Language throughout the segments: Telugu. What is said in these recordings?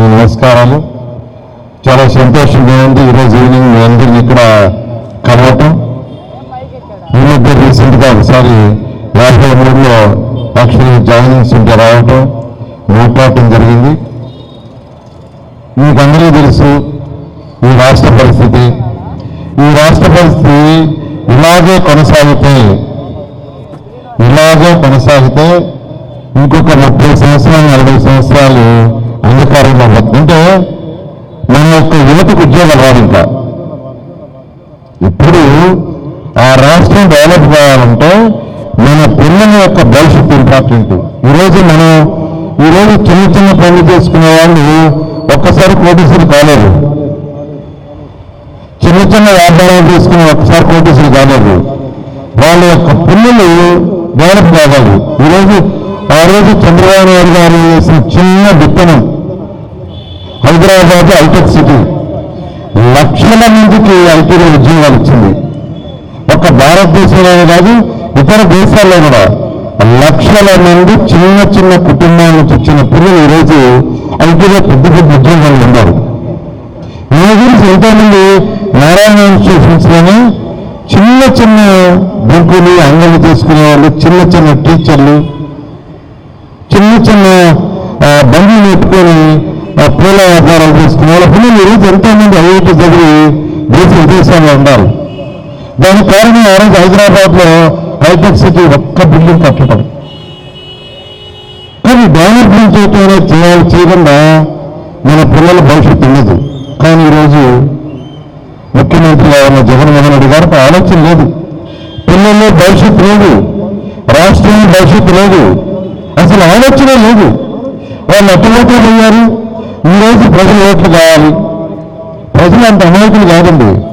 నమస్కారాలు. చాలా సంతోషంగా ఉంది. ఈరోజు ఈవినింగ్ మీ అందరికీ ఇక్కడ కలవటం. ఈ మధ్య రీసెంట్గా ఒకసారి యాభై మూడులో యాక్చువల్లీ జాయినింగ్ సెంటర్ రావటం మాట్లాడటం జరిగింది. మీకు అందరికీ తెలుసు ఈ రాష్ట్ర పరిస్థితి. ఈ రాష్ట్ర పరిస్థితి ఇలాగే కొనసాగితే ఇలాగే కొనసాగితే ఇంకొక ముప్పై సంవత్సరాలు నలభై సంవత్సరాలు అంధకారంలో అంటే మన యొక్క యువతకు ఉద్యోగాలు రాదు ఇంకా ఇప్పుడు ఆ రాష్ట్రం డెవలప్ కావాలంటే మన పిల్లల యొక్క భవిష్యత్తు ఇంపార్టెంట్. ఈరోజు మనం ఈరోజు చిన్న చిన్న పనులు చేసుకునే వాళ్ళు ఒక్కసారి కోటీసులు కాలేదు. చిన్న చిన్న వ్యాపారాలు తీసుకుని ఒక్కసారి కోటీసులు కాలేదు. వాళ్ళ యొక్క పిల్లలు డెవలప్ కావాలి ఈరోజు ఆ రోజు చంద్రబాబు నాయుడు గారు చేసిన చిన్న విత్తనం హైదరాబాద్ హైటెక్ సిటీ. లక్షల మందికి ఐటీలో ఉద్యోగాలు ఇచ్చింది ఒక భారతదేశంలోనే కాదు ఇతర దేశాల్లో కూడా. లక్షల మంది చిన్న చిన్న కుటుంబాల నుంచి వచ్చిన పిల్లలు ఈరోజు ఐటీలో పెద్ద పెద్ద ఉద్యోగాలు ఉన్నారు ఈ గురించి ఎంతోమంది నారాయణ ఇన్స్టిట్యూషన్స్ చిన్న చిన్న బుంకులు అంగళ్ళు తీసుకునే వాళ్ళు చిన్న చిన్న టీచర్లు చిన్న చిన్న బండ్లు నేర్పుకొని పూల వ్యాపారాలు చేసుకునే వాళ్ళ పిల్లలు ఈరోజు ఎంతోమంది ఐఐటి చదివి దేశ విదేశాల్లో ఉన్నారు దానికి కారణం ఆ రోజు హైదరాబాద్లో హైటెక్ సిటీ ఒక్క బిల్డింగ్ కట్టడం కానీ డెవలప్మెంట్ చేయటం చేయాలి చేయకుండా మన పిల్లల భవిష్యత్తు ఉండదు. కానీ ఈరోజు ముఖ్యమంత్రి అయిన జగన్మోహన్ రెడ్డి గారికి ఆలోచన లేదు. పిల్లల్లో భవిష్యత్తు లేదు. రాష్ట్రంలో భవిష్యత్తు లేదు. అసలు ఆలోచన లేదు. వాళ్ళు ఎటువంటి అయ్యారు ఈరోజు ప్రజలు ఓట్లు కావాలి. ప్రజలు అంత అమాయకులు కాదండి.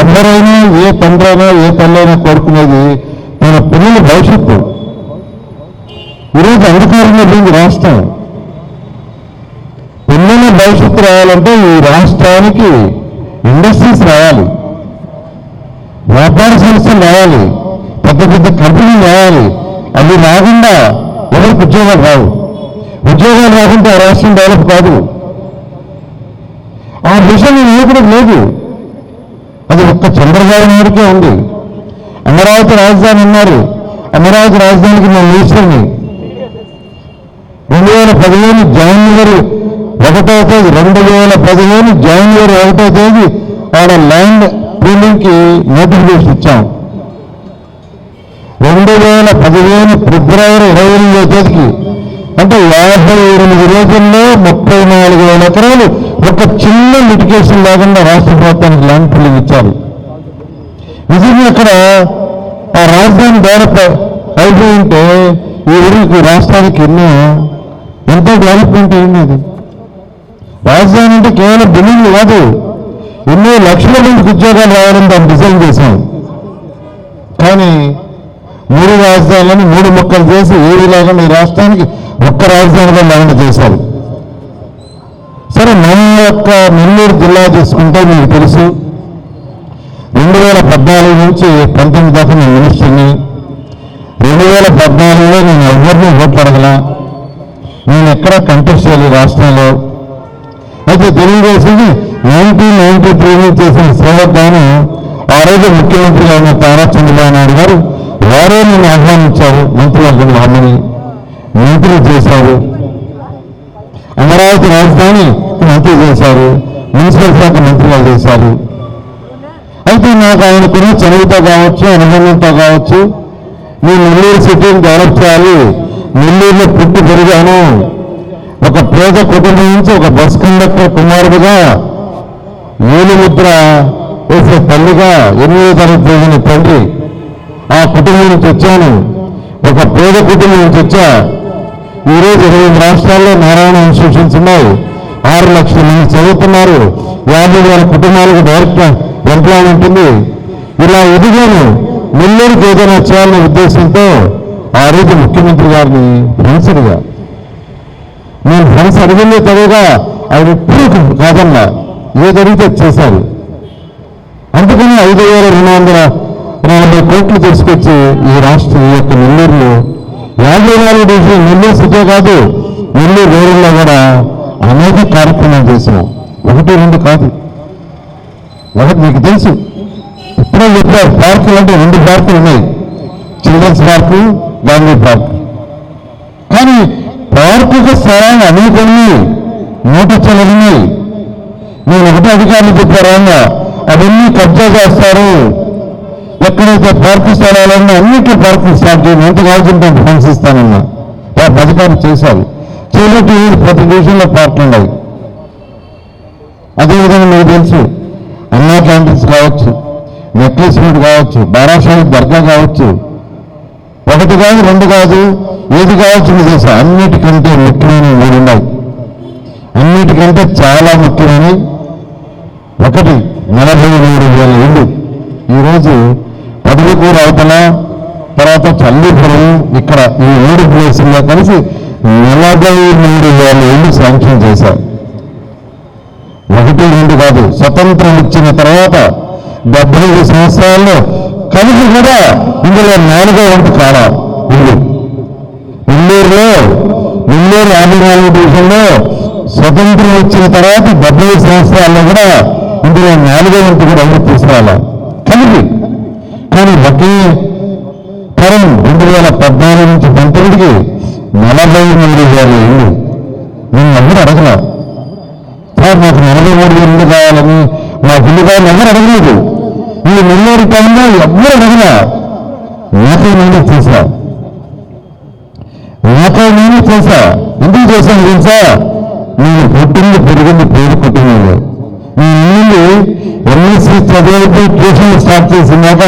ఎవరైనా ఏ తండ్రైనా ఏ తల్లైనా కోరుకునేది మన పిల్లల భవిష్యత్తు. ఈరోజు అధికారంలో పోయింది రాష్ట్రం. పిల్లల భవిష్యత్తు రావాలంటే ఈ రాష్ట్రానికి ఇండస్ట్రీస్ రావాలి. వ్యాపార సంస్థలు రావాలి. పెద్ద పెద్ద కంపెనీలు రావాలి. అవి రాకుండా ఎవరికి ఉద్యోగాలు రావు. ఉద్యోగాలు రాకుంటే ఆ రాష్ట్రం డెవలప్ కాదు. ఆ విషయం నాయకుడికి లేదు. అది ఒక్క చంద్రబాబు నాయుడికే ఉంది. అమరావతి రాజధాని అన్నారు. అమరావతి రాజధానికి నేను మినిస్టర్ని రెండు వేల పదిహేను జనవరి ఒకటో తేదీ రెండు వేల పదిహేను జనవరి ఒకటో తేదీ ఆడ ల్యాండ్ పూలింగ్కి నోటిఫికేషన్ ఇచ్చాం. రెండు వేల పదిహేను ఫిబ్రవరి ఇరవై ఎనిమిదో తేదీకి అంటే యాభై ఎనిమిది రోజుల్లో ముప్పై నాలుగు వేల ఎకరాలు ఒక చిన్న లిటికేషన్ లేకుండా రాష్ట్ర ప్రభుత్వానికి ల్యాండ్ పూలింగ్ ఇచ్చారు. నిజంగా అక్కడ ఆ రాజధాని డెవలప్ అయిపోయి ఉంటే ఈ ఊరికి రాష్ట్రానికి ఎన్నో ఎంతో డెవలప్మెంట్ అయింది రాజధాని అంటే కేవలం బిల్డింగ్లు కాదు ఎన్నో లక్షల మందికి ఉద్యోగాలు రావాలని దాన్ని డిజైన్ చేశాం కానీ మూడు రాజధానులను మూడు మొక్కలు చేసి ఏది లేకుండా ఈ రాష్ట్రానికి ఒక్క రాజధానిగా లేకుండా చేశారు యొక్క నెల్లూరు జిల్లా తీసుకుంటే మీకు తెలుసు రెండు వేల పద్నాలుగు నుంచి పంతొమ్మిది దాకా నేను మినిస్టర్ని. రెండు వేల పద్నాలుగులో నేను ఎవరిని ఓట్లు నేను ఎక్కడ కంటెస్ట్ చేయలేదు రాష్ట్రంలో? అయితే తెలుగుదేశం నైన్టీన్ నైన్టీ త్రీలో చేసిన సేవకాను ఆ రోజు ముఖ్యమంత్రి అయిన తారా చంద్రబాబు నాయుడు గారు వారే నన్ను ఆహ్వానించారు మంత్రివర్గం అమ్మని మంత్రి చేశారు. అమరావతి రాజధాని మంత్రి చేశారు మున్సిపల్ శాఖ మంత్రిగా చేశారు. అయితే నాకు ఆయనకున్న చదువుతో కావచ్చు అనుబంధంతో కావచ్చు నేను నెల్లూరు సిటీని డెవలప్ చేయాలి నెల్లూరులో పుట్టి పెరిగాను. ఒక పేద కుటుంబం నుంచి ఒక బస్ కండక్టర్ కుమారుడుగా ఏలు ముద్ర వేసే తల్లిగా ఎనిమిదో తరగతి చదివిన తండ్రి ఆ కుటుంబం నుంచి వచ్చాను. ఒక పేద కుటుంబం నుంచి వచ్చా. ఈరోజు ఇరవై రాష్ట్రాల్లో నారాయణ ఇన్స్టిట్యూషన్స్ ఉన్నాయి. ఆరు లక్షల మంది చదువుతున్నారు. యాభై వేల కుటుంబాలకు డైరెక్ట్ ఎంప్లాయ్మెంట్ ఉంది ఇలా ఎదిగాను నెల్లూరుకి ఏదైనా చేయాలనే ఉద్దేశంతో ఆ రోజు ముఖ్యమంత్రి గారిని ఫ్రెండ్స్గా నేను ఫ్రెండ్స్ అడిగిందే చదువుగా ఆయన ఎప్పుడూ కాదన్నా ఏదడిగితే చేశారు. అందుకని ఐదు వేల రెండు వందల నలభై కోట్లు తీసుకొచ్చి ఈ రాష్ట్రం ఈ యొక్క నెల్లూరులో యాభై నాలుగు డివిజన్ నెల్లూరు సిటీ కాదు నెల్లూరు వేరుల్లో కూడా అనేక కార్యక్రమాలు చేసాం ఒకటి రెండు కాదు. ఒకటి మీకు తెలుసు. ఇప్పుడే చెప్పారు పార్కులు అంటే రెండు పార్కులు ఉన్నాయి. Children's park Gandhi park. కానీ పార్కుకు స్థలాన్ని అనేక ఉన్నాయి నూట ఉన్నాయి నేను ఒకటే అధికారులు చెప్పారు అవన్నీ కబ్జా చేస్తారు. ఎక్కడైతే పార్కు స్థలాలు ఉన్నా అన్నిటి పార్కులు స్టార్ట్ చేయండి. ఎంత కావాల్సింటే ఫండ్స్ ఇస్తానన్నా. అధికారులు చేశారు. చేయబట్టి ప్రతి దేశంలో పార్కులు ఉన్నాయి. అదేవిధంగా మీకు తెలుసు అన్నా క్యాంటీన్స్ కావచ్చు నెక్లెస్మెంట్ కావచ్చు బారాషాహి దర్గా కావచ్చు. ఒకటి కాదు రెండు కాదు ఏది కావచ్చు మీకు తెలుసు. అన్నిటికంటే ముఖ్యమైన మూడు ఉన్నాయి. అన్నిటికంటే చాలా ముఖ్యమైనవి ఒకటి నలభై మూడు వేల ఇల్లు ఈరోజు పదవికూర అవతల తర్వాత చల్లిపురం ఇక్కడ ఈ మూడు ప్లేసుల్లో కలిసి నలభై మూడు వేల ఇల్లు శాంక్షన్ చేశారు. ఒకటి రెండు కాదు స్వతంత్రం ఇచ్చిన తర్వాత డెబ్బై ఐదు సంవత్సరాల్లో కలిసి కూడా ఇందులో నాలుగో వంతు కాలం ఇల్లు నెల్లూరులో నెల్లూరు ఆదివారం దేశంలో స్వతంత్రం వచ్చిన తర్వాత డెబ్బై సంవత్సరాల్లో కూడా ఇందులో నాలుగో వంతు కూడా ఎవరు తీసుకురావాలి కలిపి కానీ ఒకే తరం రెండు వేల పద్నాలుగు నుంచి పంతొమ్మిదికి నలభై మూడు వేల ఇల్లు నేను ఎవరు అడగలా సార్ మాకు నలభై మూడు వేలు ఇల్లు కావాలని నాకు ఇల్లు కావాలని ఎవరు అడగలేదు. ఈ నెల్లూరు టైంలో ఎవరు అడగలా నాకే నేను చేశా నాకే నేను చేశా ఎందుకు చేశాను తెలుసా? నేను పుట్టింది పెరిగింది పేరు కుటుంబంలో నేను నీళ్ళు ఎంఎస్సీ చదివితే ట్యూషన్ స్టార్ట్ చేసినాక